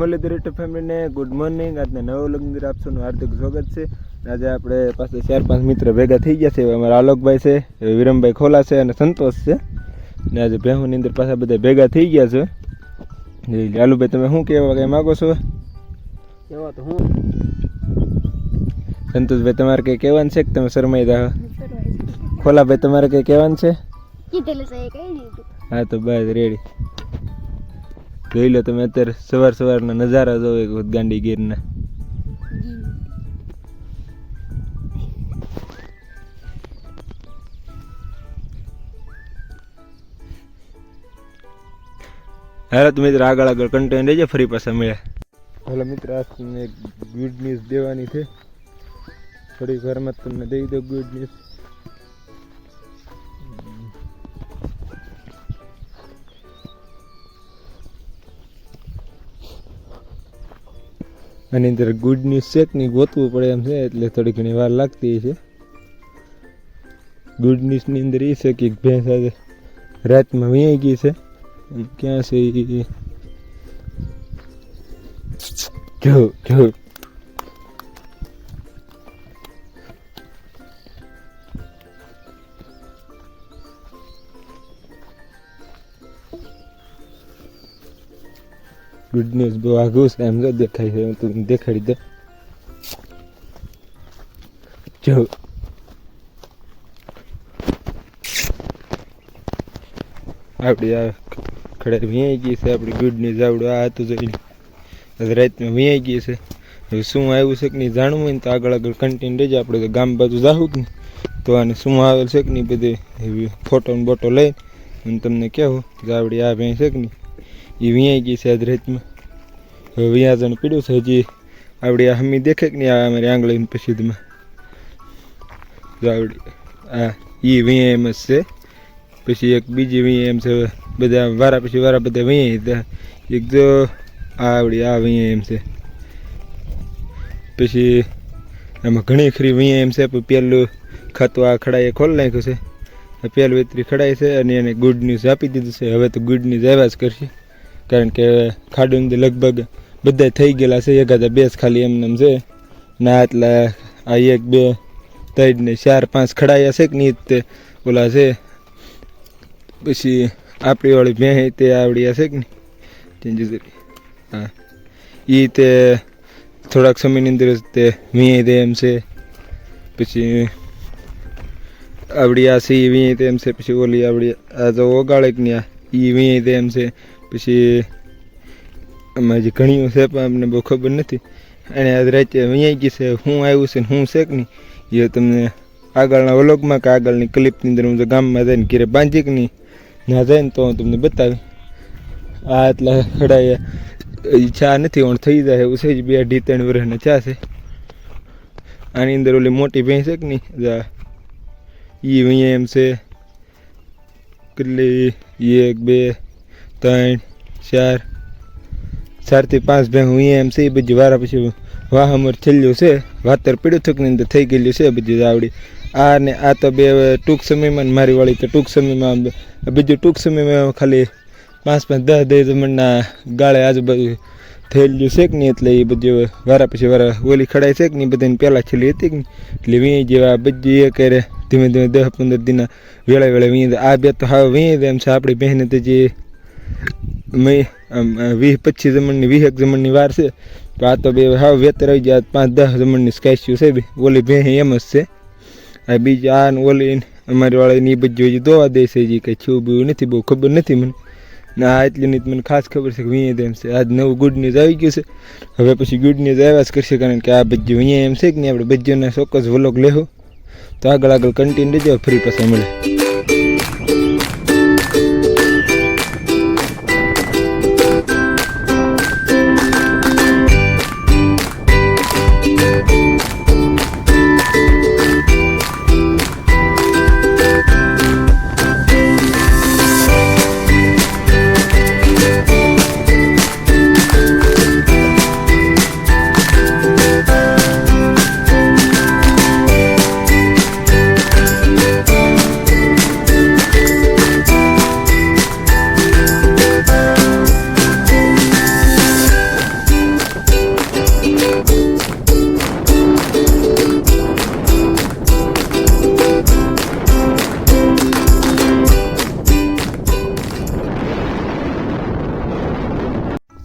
Muralidhar YouTube ફેમિલીને good morning. આજના નવો લગ્ન આપસોનું હાર્દિક સ્વાગત છે. આજે આપણે પાસે ચાર પાંચ મિત્ર ભેગા થઈ ગયા છે. અમારા આલોકભાઈ છે વિરમભાઈ ખોલા છે અને સંતોષ છે. ને આજે ભેહુની અંદર પાછા બધા ભેગા થઈ ગયા છે. લાલુભાઈ તમે શું કહેવા કંઈ માગો છો? કહેવા તો હું? સંતોષભાઈ તમારે કંઈ કહેવાનું છે કે તમે શરમાઈ દા ખોલાભાઈ તમારે કંઈ કહેવાનું છે? હા તો બસ રેડી જોઈ લો તમે અત્યારે સવાર સવારના નજારા જોવો એક વખત ગાંડી ગીરના. હાલો તો મિત્ર આગળ આગળ કન્ટેન્ટ રહેજો, ફરી પાછા મળ્યા. હાલો મિત્ર આ તમને ગુડ ન્યૂઝ દેવાની છે. થોડી ઘરમાં તમને દઈ દો ગુડ ન્યૂઝ આની અંદર ગુડ ન્યૂઝ છે કે ગોતવું પડે એમ છે, એટલે થોડી ઘણી વાર લાગતી છે ગુડ ન્યૂઝની અંદર એ છે કે ભેંસ આજે રાતમાં વ્યાઈ ગઈ છે. ક્યાં છે એ જો જો. ગુડ ન્યૂઝ બહુ આઘું છે એમ તો દેખાય છે તું દેખાડી દે જો આપણી આ ખડે વિયાઈ ગઈ છે આપણી ગુડ ન્યૂઝ આવડું આ હતું જોઈને રાતમાં વિયાઈ ગઈ છે. હવે શું આવ્યું છે કે નહીં જાણવું હોય ને તો આગળ આગળ કન્ટિન્યુ રહેજે. આપણે તો ગામ બાજુ જાવું કે નહીં? તો આને શું આવેલ છે કે નહીં બધી ફોટો બોટો લઈને હું તમને કહેવું કે આપણી આ ભાઈ છે કે નહીં? એ વિયાઈ ગઈ છે આજ રાતમાં વ્યાજણ પીડ્યું છે હજી આપણી આ હમી દેખે કે નહીં આ અમારી આંગળી પછીમાં આવડી, આ એ વીએમ જ છે. પછી એક બીજી વીએમ છે બધા વારા પછી વારા બધા હતા એક જો આ આવડી, આ વીએમ છે. પછી એમાં ઘણી ખરી વીએમ છે, પણ પહેલું ખાતું આ ખડાએ ખોલી નાખ્યું છે. પહેલું વેતરી ખડાય છે અને એને ગુડ ન્યૂઝ આપી દીધું છે. હવે તો ગુડ ન્યૂઝ આવ્યા જ કરશે. કારણ કે ખાડું અંદર લગભગ બધા થઈ ગયેલા છે. એકાદા બેસ ખાલી એમને એમ છે. ના એટલા આ એક, બે, ત્રણ ને ચાર, પાંચ ખડાયા છે કે નહીં તે ઓલા છે. પછી આપણી વાળી ભેં તે આવડ્યા છે કે નહીં? હા. એ તે થોડાક સમયની અંદર તે વીએ દે એમ છે. પછી આવડી આ સી વીએ તેમ છે. પછી ઓલી આવડી, આ તો ઓગાળે કે નહીં એ વીએ એમ છે. પછી આમાં જે ઘણી છે પણ અમને બહુ ખબર નથી. અને આજ રાતે અહીંયા ગઈ છે, હું આવ્યું છે ને હું છે કે નહીં, એ તમને આગળના વ્લોગમાં કે આગળની ક્લિપની અંદર હું ગામમાં જઈને ઘેરે બાંધી કે નહીં, ના જાય ને તો હું તમને બતાવી આ એટલા ખડાયા ચા નથી, પણ થઈ જાય એવું છે બે અઢી ત્રણ વર્ષના ચા છે. આની અંદર ઓલી મોટી ભેંસ છે કે નહીં ઈ વૈયા એમ છે, કેટલી, એક, બે ત્રણ, ચાર, ચારથી પાંચ ભેં હું એમ છે, એ બધી વારા પછી વાહ અમર છેલ્લું છે. વાતર પીડું થકની અંદર થઈ ગયેલું છે બધી આવડી. આ ને આ તો બે ટૂંક સમયમાં મારી વાળી તો ટૂંક સમયમાં બીજું ટૂંક સમયમાં ખાલી પાંચ પાંચ, દસ દસ મણના ગાળે આજુબાજુ થયેલું છે કે નહીં, એટલે એ બધી વારા પછી વારા ઓલી ખડાઈ છે કે નહીં, બધાને પહેલાં છેલ્લી હતી કે એટલે વી જેવા બધી એ કરે ધીમે ધીમે દસ, પંદર દિનના વેળા વેળા વી આ બે તો હા વી એમ છે, આપણી બહેને તો જે વીસ, પચીસ જમણની, વીસ એક જમણની વાર છે. તો આ તો બે, હાવ વેતર આવી ગયા, પાંચ, દસ જમણની સ્કેચ્યુ છે બી. ઓલી ભેં એમ જ છે. આ બીજી આ ને ઓલી અમારી વાળાની એ બધી હજી દોવા દે છે હજી કંઈ છું બીવું નથી, બહુ ખબર નથી મને. ના એટલી નહીં મને ખાસ ખબર છે કે અહીંયા તેમ છે. આજ નવું ગુડ ન્યૂઝ આવી ગયું છે. હવે પછી ગુડ ન્યૂઝ આવ્યા જ કરશે કારણ કે આ બધી અહીંયા એમ છે કે નહીં, આપણે બધીઓના ચોક્કસ વલોગ લેવો તો આગળ આગળ કન્ટિન્યુ રહેજો, ફરી પાસે મળે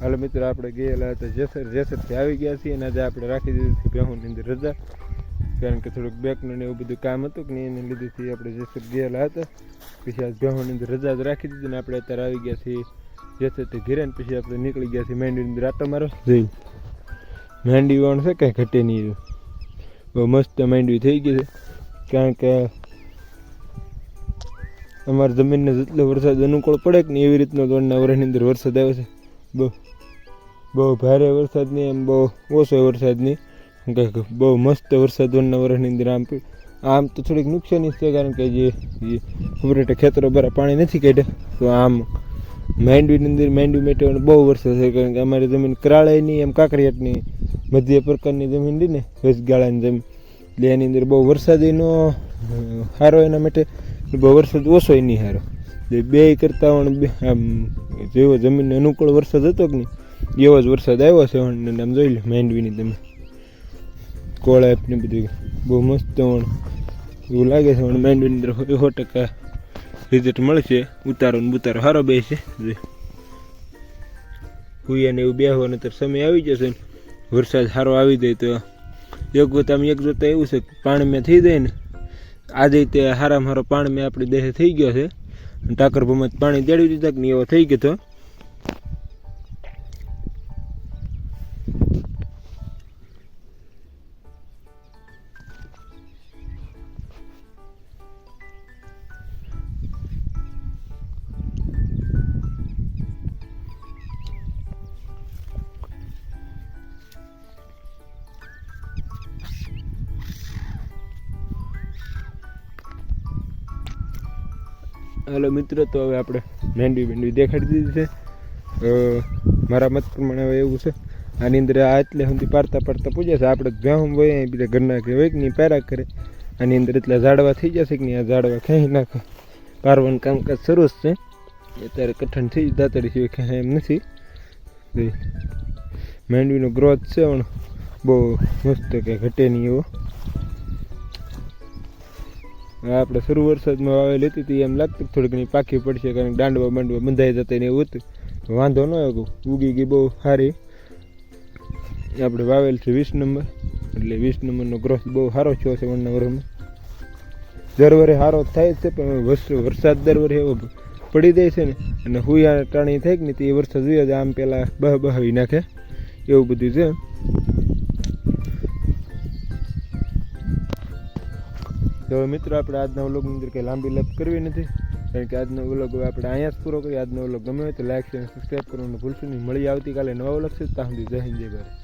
હાલ મિત્રો, આપણે ગયેલા હતા જેસર જેસરથી આવી ગયા છીએ અને આજે આપણે રાખી દીધી હતી બેહુની અંદર રજા. કારણ કે થોડુંક બેકનું ને એવું બધું કામ હતું કે એને લીધેથી આપણે જેસર ગયેલા હતા. પછી આજ બેહુની અંદર રજા જ રાખી દીધી ને આપણે અત્યારે આવી ગયા છીએ જેસરથી ઘેરે ને પછી આપણે નીકળી ગયા છીએ મેન્ડની અંદર. આટો મારો જઈ માંડવી વણ છે કંઈ ઘટે નહીં બહુ મસ્ત માંડવી થઈ ગઈ છે. કારણ કે અમારી જમીનને જેટલો વરસાદ અનુકૂળ પડે કે નહીં એવી રીતનો દોડના વર્ષની અંદર વરસાદ આવે છે. બહુ બહુ ભારે વરસાદ નહીં એમ બહુ ઓછો વરસાદ નહીં. કંઈક બહુ મસ્ત વરસાદ દોડના વર્ષની અંદર આમ આમ તો થોડીક નુકસાની છે કારણ કે જે જે ખેતરો બરા પાણી નથી કાઢ્યા. તો આમ માંડવીની અંદર માંડવી મેટવાનો બહુ વરસાદ છે. કારણ કે અમારી જમીન કરાળાની એમ કાંકરિયાટની મધ્ય પ્રકારની જમીન રહી ને વેચગાળાની જમીન એટલે એની અંદર બહુ વરસાદ એનો સારો એના માટે બહુ વરસાદ ઓછો નહીં સારો એટલે બે કરતાં પણ આમ, જેવો જમીનને અનુકૂળ વરસાદ હતો કે નહીં, એવો જ વરસાદ આવ્યો છે અને આમ જોઈ લો, માંડવીની તમે કોળાપ ને બધું બહુ મસ્ત વણ એવું લાગે છે. પણ માંડવીની અંદર સો ટકા રિઝલ્ટ મળશે ઉતારો ને બુતારો સારો બે છે. હુયાને એવું બેહવાનો તો સમય આવી જશે ને. વરસાદ સારો આવી જાય તો એક જોતા એક જોતા એવું છે પાણી મેં થઈ જાય ને, આજે તે હારામાં હારો પાણીમાં આપણી દેહે થઈ ગયો છે. ટાકર ભમત પાણી દેડી દીધા કે એવો થઈ ગયો તો હાલો મિત્રો, તો હવે આપણે મેંડવી મેંડવી દેખાડી દીધી છે. મારા મત પ્રમાણે હવે એવું છે. આની અંદર આ એટલે સુધી પાડતા પાડતા પૂજ્યા છે. આપણે જ્યાં હોય બીજા ઘરના કે હોય કે નહીં પેરા કરે આની અંદર એટલા ઝાડવા થઈ જશે કે નહીં, આ ઝાડવા ખાઈ નાખે. પારવાનું કામકાજ જ છે. અત્યારે કઠણ થઈ દાતડી સિવાય ખાય એમ નથી. મેંડવીનો ગ્રોથ છે, પણ બહુ મસ્ત કે ઘટે નહીં એવો. આપણે શરૂ વરસાદમાં વાવેલી હતી તો એમ લાગતું થોડીક થોડી ઘણી પાકી પડશે કારણ કે દાંડવા બાંડવા બંધાઈ જતા ને એવું હતું. વાંધો ન આવ્યો ઉગી ગઈ બહુ સારી. આપણે વાવેલ છે વીસ નંબર. એટલે વીસ નંબરનો ગ્રોથ બહુ સારો થયો છે વણના વર્ષમાં દર વરે સારો થાય છે, પણ વરસ- વરસાદ દર વરે એવો પડી જાય છે ને. અને હુયા ટાણી થાય કે ને તે વરસાદ જોઈએ આમ પહેલાં બહ બહાવી નાખે. એવું બધું છે તો મિત્રો, આપણે આજના વ્લોગની અંદર કંઈ લાંબી લપ કરવી નથી. કારણ કે આજનો વ્લોગ હવે આપણે અહીંયા જ પૂરો કરીએ. આજનો વ્લોગ ગમે હોય તો લાઈક શેર સબસ્ક્રાઈબ કરવાનું ભૂલશું નહીં. મળી આવતીકાલે નવા વ્લોગ છે ત્યાં સુધી જય હિન્દ, જય ભારત.